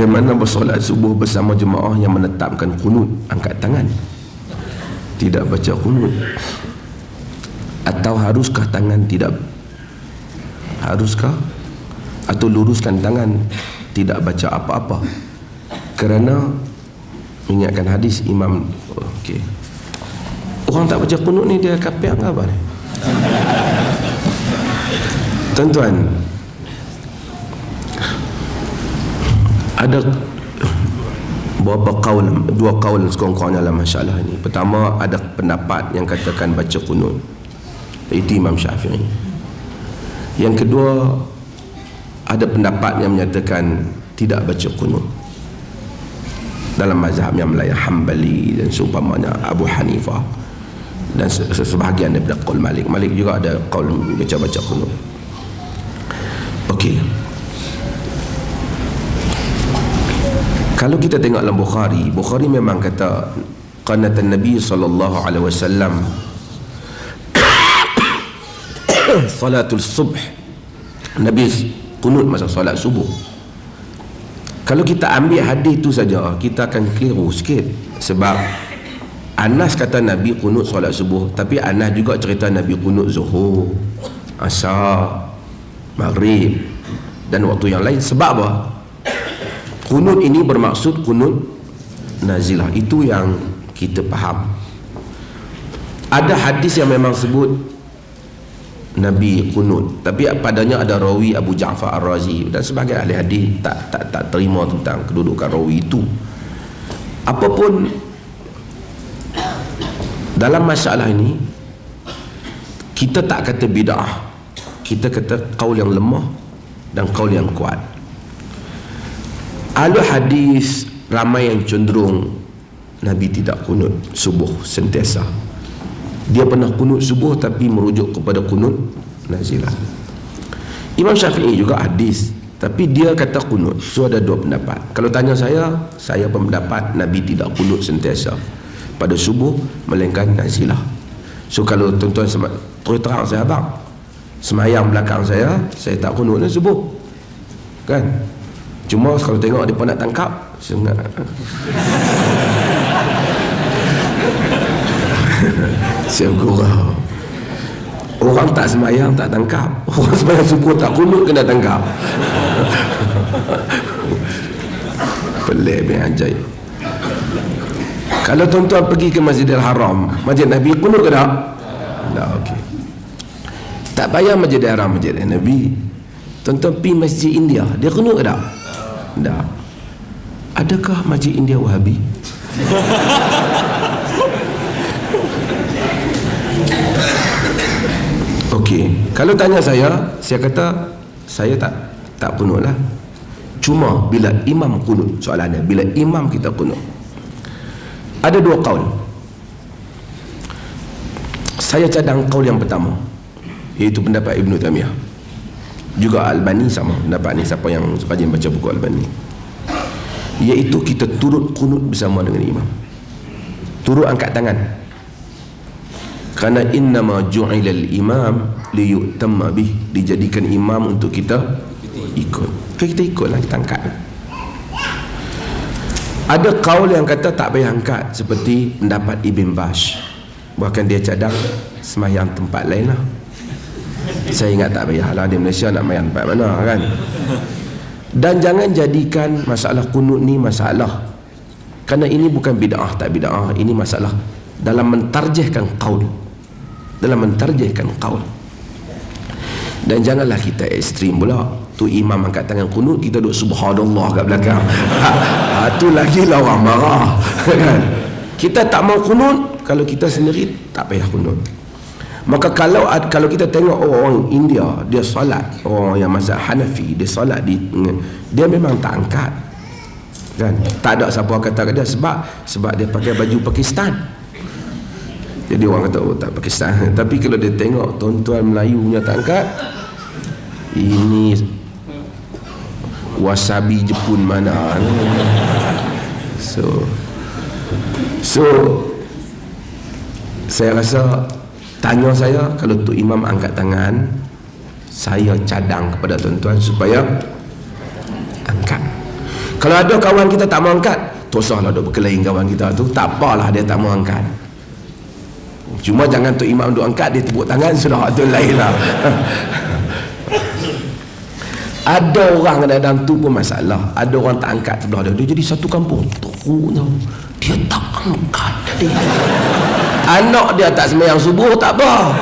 bagaimana bersolat subuh bersama jemaah yang menetapkan kunut. Angkat tangan. Tidak baca kunut. Atau haruskah tangan tidak haruskah? Atau luruskan tangan tidak baca apa-apa. Kerana mengingatkan hadis imam okey. Orang tak baca kunut ni dia ke apa ni? Tuan-tuan ada beberapa kaul dua kaul sekurang-kurangnya dalam masalah ini. Pertama ada pendapat yang katakan baca kunut. Itu Imam Syafi'i. Yang kedua ada pendapat yang menyatakan tidak baca kunut. Dalam mazhab yang Melayu Hambali dan seumpamanya Abu Hanifah dan sebahagian daripada qaul Malik. Malik juga ada qaul baca-baca kunut. Okey kalau kita tengok dalam Bukhari Bukhari memang kata qanatan Nabi sallallahu alaihi wasallam salatul subh. Nabi kunut masa solat subuh. Kalau kita ambil hadis tu saja kita akan keliru sikit. Sebab Anas kata Nabi kunut solat subuh tapi Anas juga cerita Nabi kunut zuhur asar maghrib dan waktu yang lain. Sebab apa kunut ini bermaksud kunut nazilah. Itu yang kita faham. Ada hadis yang memang sebut Nabi kunut tapi padanya ada rawi Abu Ja'far Ar-Razi dan sebagai ahli hadis tak tak tak terima tentang kedudukan rawi itu. Apapun dalam masalah ini kita tak kata bid'ah. Kita kata kaul yang lemah dan kaul yang kuat ahli hadis ramai yang cenderung Nabi tidak kunut subuh sentiasa. Dia pernah kunut subuh tapi merujuk kepada kunut nazilah Imam Syafi'i juga hadis tapi dia kata kunut. So ada dua pendapat. Kalau tanya saya saya pendapat Nabi tidak kunut sentiasa pada subuh melainkan nazilah so kalau tuan-tuan terus terang saya abang semayang belakang saya saya tak kunut subuh. Kan cuma kalau tengok dia pun nak tangkap saya saya gurau. Orang tak semayang tak tangkap. Orang semayang subuh tak kunut kena tangkap. Pelik bin ajaib kalau tuan-tuan pergi ke Masjidil Haram Masjid Nabi kunut ke tak? tak ok tak payah Masjidil Haram Masjidil Nabi. Tuan-tuan pergi Masjid India dia kunut ke tak? Tak adakah Masjid India Wahabi? Okey, kalau tanya saya, saya kata saya tak tak kunut lah. Cuma bila imam kunut, soalannya bila imam kita kunut. Ada dua kaul. Saya cadang kaul yang pertama, iaitu pendapat Ibnu Taimiyah. Juga Al-Bani sama. Pendapat ni siapa yang rajin baca buku Al-Bani. Iaitu kita turut kunut bersama dengan imam. Turut angkat tangan. Kerana innama ju'ilal imam liyutamma bih dijadikan imam untuk kita ikut. So, kita ikutlah kita angkat. Ada kaul yang kata tak payah angkat seperti pendapat Ibn Bash. Bahkan dia cadang semayang tempat lain lah saya ingat tak payah lah di Malaysia nak semayang tempat mana kan? Dan jangan jadikan masalah kunut ni masalah. Kerana ini bukan bid'ah tak bid'ah. Ini masalah dalam mentarjihkan kaul. Dalam mentarjihkan qaul dan janganlah kita ekstrim pula. Tu imam angkat tangan kunut kita duduk subhanallah kat belakang. Ha, tu lagi lah orang marah kan? Kita tak mau kunut kalau kita sendiri tak payah kunut maka kalau kalau kita tengok orang India dia solat. Orang yang mazhab Hanafi dia solat di dia memang tak angkat. Kan? Tak ada siapa kata dia sebab sebab dia pakai baju Pakistan. Jadi orang kata oh tak Pakistan. Tapi kalau dia tengok tuan-tuan Melayu punya tak angkat ini wasabi Jepun mana? So so saya rasa tanya saya kalau tu imam angkat tangan saya cadang kepada tuan-tuan supaya angkat. Kalau ada kawan kita tak mau angkat tak usahlah duk berkelain kawan kita tu. Tak apalah dia tak mau angkat. Cuma jangan tu imam duk angkat dia tepuk tangan sudah tu lain lah. Ada orang dalam tu pun masalah. Ada orang tak angkat tu dah dia jadi satu kampung teruk tau. Dia tak angkat. dia anak dia tak semayang subuh tak apa